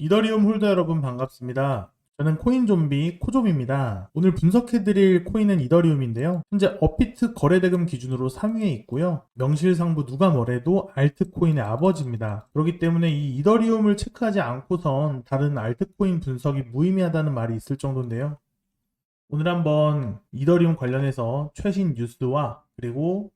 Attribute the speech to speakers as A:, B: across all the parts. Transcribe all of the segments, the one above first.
A: 이더리움 홀더 여러분 반갑습니다. 저는 코인 좀비 코좀입니다. 오늘 분석해드릴 코인은 이더리움인데요. 현재 업비트 거래대금 기준으로 3위에 있고요. 명실상부 누가 뭐래도 알트코인의 아버지입니다. 그렇기 때문에 이 이더리움을 체크하지 않고선 다른 알트코인 분석이 무의미하다는 말이 있을 정도인데요. 오늘 한번 이더리움 관련해서 최신 뉴스와 그리고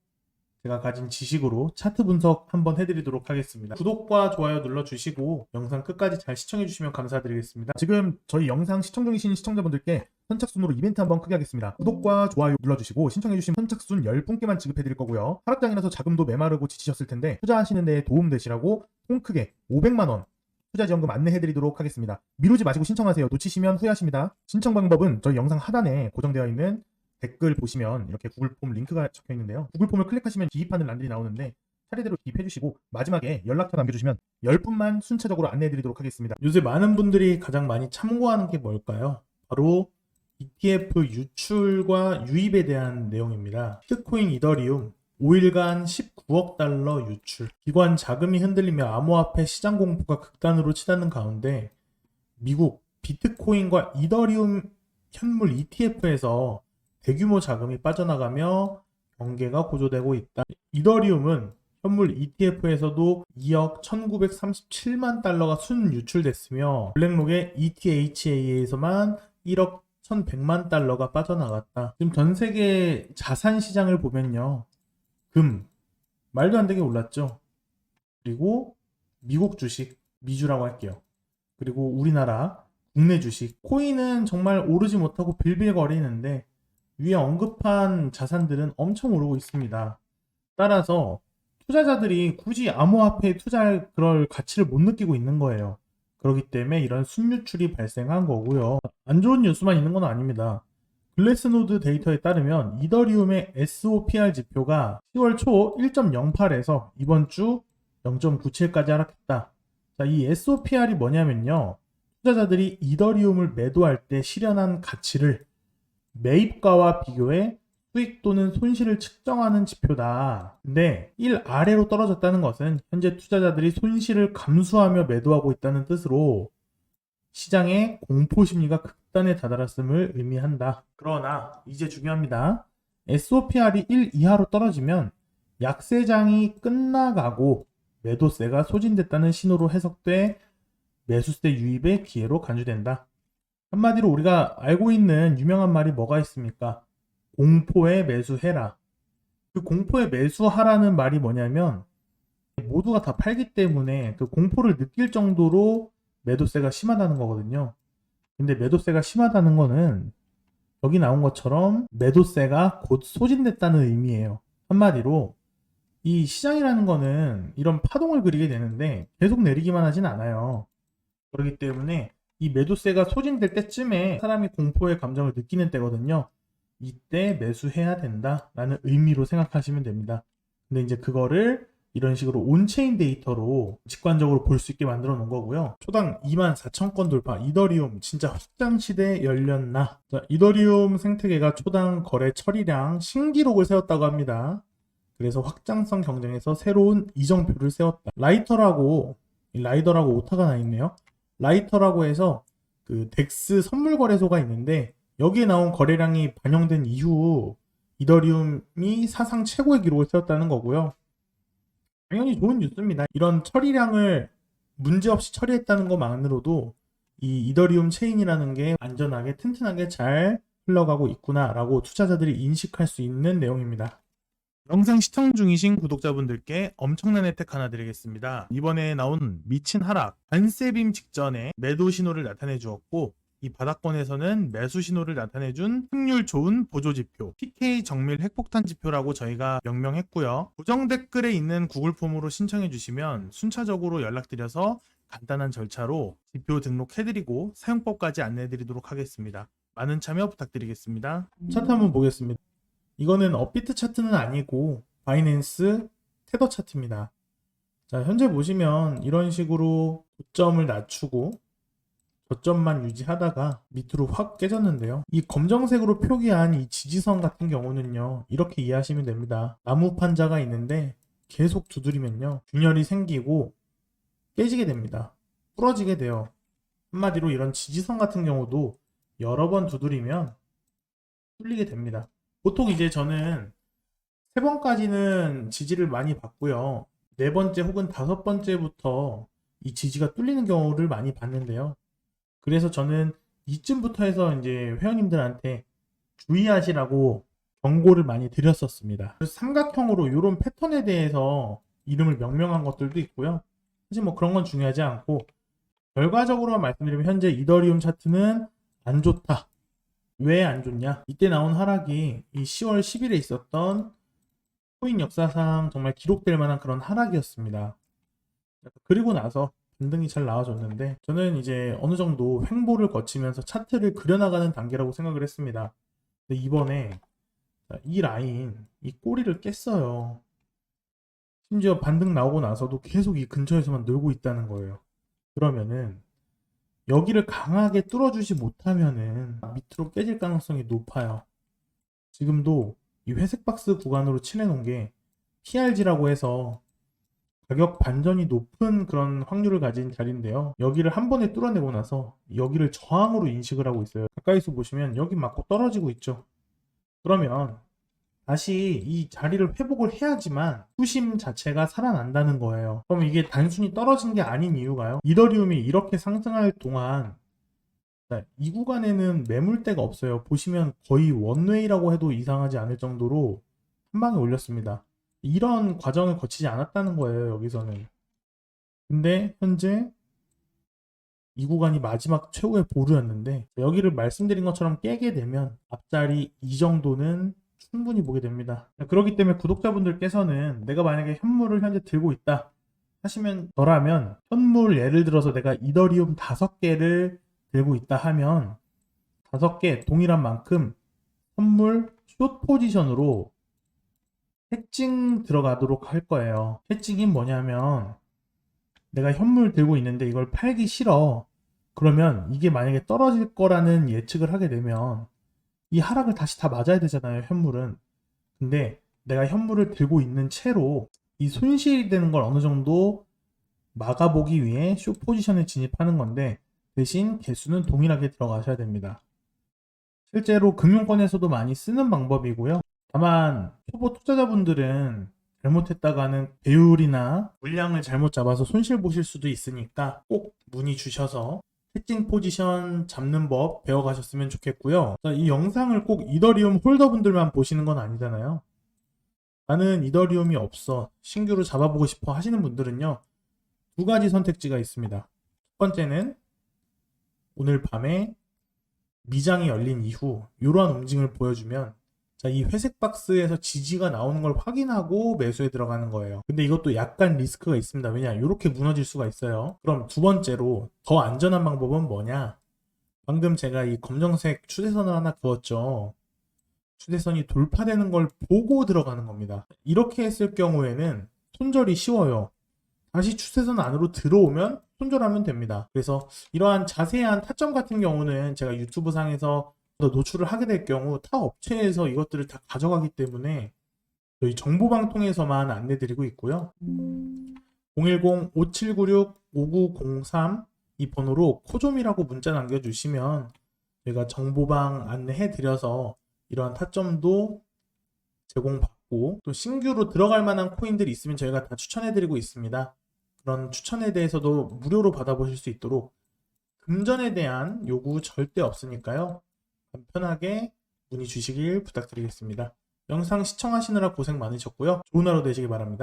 A: 제가 가진 지식으로 차트 분석 한번 해드리도록 하겠습니다. 구독과 좋아요 눌러주시고 영상 끝까지 잘 시청해주시면 감사드리겠습니다. 지금 저희 영상 시청 중이신 시청자분들께 선착순으로 이벤트 한번 크게 하겠습니다. 구독과 좋아요 눌러주시고 신청해주신 선착순 10분께만 지급해드릴 거고요. 하락장이라서 자금도 메마르고 지치셨을 텐데 투자하시는 데 도움 되시라고 통 크게 500만원 투자지원금 안내해드리도록 하겠습니다. 미루지 마시고 신청하세요. 놓치시면 후회하십니다. 신청 방법은 저희 영상 하단에 고정되어 있는 댓글 보시면 이렇게 구글 폼 링크가 적혀 있는데요. 구글 폼을 클릭하시면 기입하는 란들이 나오는데 차례대로 기입해 주시고 마지막에 연락처 남겨주시면 10분만 순차적으로 안내해 드리도록 하겠습니다. 요새 많은 분들이 가장 많이 참고하는 게 뭘까요? 바로 ETF 유출과 유입에 대한 내용입니다. 비트코인 이더리움 5일간 19억 달러 유출. 기관 자금이 흔들리며 암호화폐 시장 공포가 극단으로 치닫는 가운데 미국 비트코인과 이더리움 현물 ETF에서 대규모 자금이 빠져나가며 경계가 고조되고 있다. 이더리움은 현물 ETF에서도 2억 1937만 달러가 순 유출됐으며 블랙록의 ETHA에서만 1억 1100만 달러가 빠져나갔다. 지금 전 세계 자산 시장을 보면요. 금, 말도 안 되게 올랐죠. 그리고 미국 주식, 미주라고 할게요. 그리고 우리나라 국내 주식, 코인은 정말 오르지 못하고 빌빌거리는데 위에 언급한 자산들은 엄청 오르고 있습니다. 따라서 투자자들이 굳이 암호화폐에 투자할 그럴 가치를 못 느끼고 있는 거예요. 그렇기 때문에 이런 순유출이 발생한 거고요. 안 좋은 뉴스만 있는 건 아닙니다. 글래스노드 데이터에 따르면 이더리움의 SOPR 지표가 10월 초 1.08에서 이번 주 0.97까지 하락했다. 자, 이 SOPR이 뭐냐면요. 투자자들이 이더리움을 매도할 때 실현한 가치를 매입가와 비교해 수익 또는 손실을 측정하는 지표다. 근데 1 아래로 떨어졌다는 것은 현재 투자자들이 손실을 감수하며 매도하고 있다는 뜻으로 시장의 공포 심리가 극단에 다다랐음을 의미한다. 그러나 이제 중요합니다. SOPR이 1 이하로 떨어지면 약세장이 끝나가고 매도세가 소진됐다는 신호로 해석돼 매수세 유입의 기회로 간주된다. 한마디로 우리가 알고 있는 유명한 말이 뭐가 있습니까? 공포에 매수해라. 그 공포에 매수하라는 말이 뭐냐면 모두가 다 팔기 때문에 그 공포를 느낄 정도로 매도세가 심하다는 거거든요. 근데 매도세가 심하다는 거는 여기 나온 것처럼 매도세가 곧 소진됐다는 의미예요. 한마디로 이 시장이라는 거는 이런 파동을 그리게 되는데 계속 내리기만 하진 않아요. 그렇기 때문에 이 매도세가 소진될 때쯤에 사람이 공포의 감정을 느끼는 때거든요. 이때 매수해야 된다라는 의미로 생각하시면 됩니다. 근데 이제 그거를 이런 식으로 온체인 데이터로 직관적으로 볼 수 있게 만들어 놓은 거고요. 초당 2만 4천 건 돌파. 이더리움 진짜 확장 시대 열렸나? 자, 이더리움 생태계가 초당 거래 처리량 신기록을 세웠다고 합니다. 그래서 확장성 경쟁에서 새로운 이정표를 세웠다. 라이터라고 라이더라고 오타가 나 있네요. 라이터라고 해서 그 덱스 선물 거래소가 있는데 여기에 나온 거래량이 반영된 이후 이더리움이 사상 최고의 기록을 세웠다는 거고요. 당연히 좋은 뉴스입니다. 이런 처리량을 문제없이 처리했다는 것만으로도 이 이더리움 체인이라는 게 안전하게 튼튼하게 잘 흘러가고 있구나라고 투자자들이 인식할 수 있는 내용입니다. 영상 시청 중이신 구독자분들께 엄청난 혜택 하나 드리겠습니다. 이번에 나온 미친 하락, 반세빔 직전에 매도 신호를 나타내 주었고 이 바닥권에서는 매수 신호를 나타내준 승률 좋은 보조 지표, PK 정밀 핵폭탄 지표라고 저희가 명명했고요. 고정 댓글에 있는 구글 폼으로 신청해 주시면 순차적으로 연락드려서 간단한 절차로 지표 등록해드리고 사용법까지 안내해드리도록 하겠습니다. 많은 참여 부탁드리겠습니다. 차트 한번 보겠습니다. 이거는 업비트 차트는 아니고 바이낸스 테더 차트입니다. 자, 현재 보시면 이런 식으로 고점을 낮추고 저점만 유지하다가 밑으로 확 깨졌는데요. 이 검정색으로 표기한 이 지지선 같은 경우는요. 이렇게 이해하시면 됩니다. 나무 판자가 있는데 계속 두드리면요. 균열이 생기고 깨지게 됩니다. 부러지게 돼요. 한마디로 이런 지지선 같은 경우도 여러 번 두드리면 뚫리게 됩니다. 보통 이제 저는 세 번까지는 지지를 많이 받고요. 네 번째 혹은 다섯 번째부터 이 지지가 뚫리는 경우를 많이 봤는데요. 그래서 저는 이쯤부터 해서 이제 회원님들한테 주의하시라고 경고를 많이 드렸었습니다. 삼각형으로 이런 패턴에 대해서 이름을 명명한 것들도 있고요. 사실 뭐 그런 건 중요하지 않고 결과적으로만 말씀드리면 현재 이더리움 차트는 안 좋다. 왜 안 좋냐? 이때 나온 하락이 이 10월 10일에 있었던 코인 역사상 정말 기록될 만한 그런 하락이었습니다. 그리고 나서 반등이 잘 나와줬는데 저는 이제 어느 정도 횡보를 거치면서 차트를 그려나가는 단계라고 생각을 했습니다. 근데 이번에 자, 이 라인, 이 꼬리를 깼어요. 심지어 반등 나오고 나서도 계속 이 근처에서만 놀고 있다는 거예요. 그러면은 여기를 강하게 뚫어주지 못하면은 밑으로 깨질 가능성이 높아요. 지금도 이 회색 박스 구간으로 칠해놓은 게 TRG라고 해서 가격 반전이 높은 그런 확률을 가진 자리인데요. 여기를 한 번에 뚫어내고 나서 여기를 저항으로 인식을 하고 있어요. 가까이서 보시면 여기 맞고 떨어지고 있죠. 그러면 다시 이 자리를 회복을 해야지만 수심 자체가 살아난다는 거예요. 그럼 이게 단순히 떨어진 게 아닌 이유가요. 이더리움이 이렇게 상승할 동안 자, 이 구간에는 매물대가 없어요. 보시면 거의 원웨이라고 해도 이상하지 않을 정도로 한 방에 올렸습니다. 이런 과정을 거치지 않았다는 거예요. 여기서는. 근데 현재 이 구간이 마지막 최후의 보루였는데 여기를 말씀드린 것처럼 깨게 되면 앞자리 이 정도는 충분히 보게 됩니다. 그렇기 때문에 구독자분들께서는 내가 만약에 현물을 현재 들고 있다 하시면 저라면 현물 예를 들어서 내가 이더리움 다섯 개를 들고 있다 하면 다섯 개 동일한 만큼 선물 숏 포지션으로 해칭 들어가도록 할 거예요. 해칭이 뭐냐면 내가 현물 들고 있는데 이걸 팔기 싫어. 그러면 이게 만약에 떨어질 거라는 예측을 하게 되면 이 하락을 다시 다 맞아야 되잖아요, 현물은. 근데 내가 현물을 들고 있는 채로 이 손실이 되는 걸 어느 정도 막아보기 위해 숏 포지션에 진입하는 건데 대신 개수는 동일하게 들어가셔야 됩니다. 실제로 금융권에서도 많이 쓰는 방법이고요. 다만 초보 투자자분들은 잘못했다가는 배율이나 물량을 잘못 잡아서 손실 보실 수도 있으니까 꼭 문의 주셔서 해칭 포지션 잡는 법 배워가셨으면 좋겠고요. 자, 이 영상을 꼭 이더리움 홀더분들만 보시는 건 아니잖아요. 나는 이더리움이 없어 신규로 잡아보고 싶어 하시는 분들은요 두 가지 선택지가 있습니다. 첫 번째는 오늘 밤에 미장이 열린 이후 이러한 움직임을 보여주면 자, 이 회색 박스에서 지지가 나오는 걸 확인하고 매수에 들어가는 거예요. 근데 이것도 약간 리스크가 있습니다. 왜냐? 이렇게 무너질 수가 있어요. 그럼 두 번째로 더 안전한 방법은 뭐냐? 방금 제가 이 검정색 추세선을 하나 그었죠. 추세선이 돌파되는 걸 보고 들어가는 겁니다. 이렇게 했을 경우에는 손절이 쉬워요. 다시 추세선 안으로 들어오면 손절하면 됩니다. 그래서 이러한 자세한 타점 같은 경우는 제가 유튜브 상에서 노출을 하게 될 경우 타 업체에서 이것들을 다 가져가기 때문에 저희 정보방 통해서만 안내드리고 있고요. 010-5796-5903 이 번호로 코좀이라고 문자 남겨주시면 저희가 정보방 안내해드려서 이러한 타점도 제공받고 또 신규로 들어갈 만한 코인들이 있으면 저희가 다 추천해드리고 있습니다. 그런 추천에 대해서도 무료로 받아보실 수 있도록 금전에 대한 요구 절대 없으니까요. 편하게 문의 주시길 부탁드리겠습니다. 영상 시청하시느라 고생 많으셨고요. 좋은 하루 되시기 바랍니다.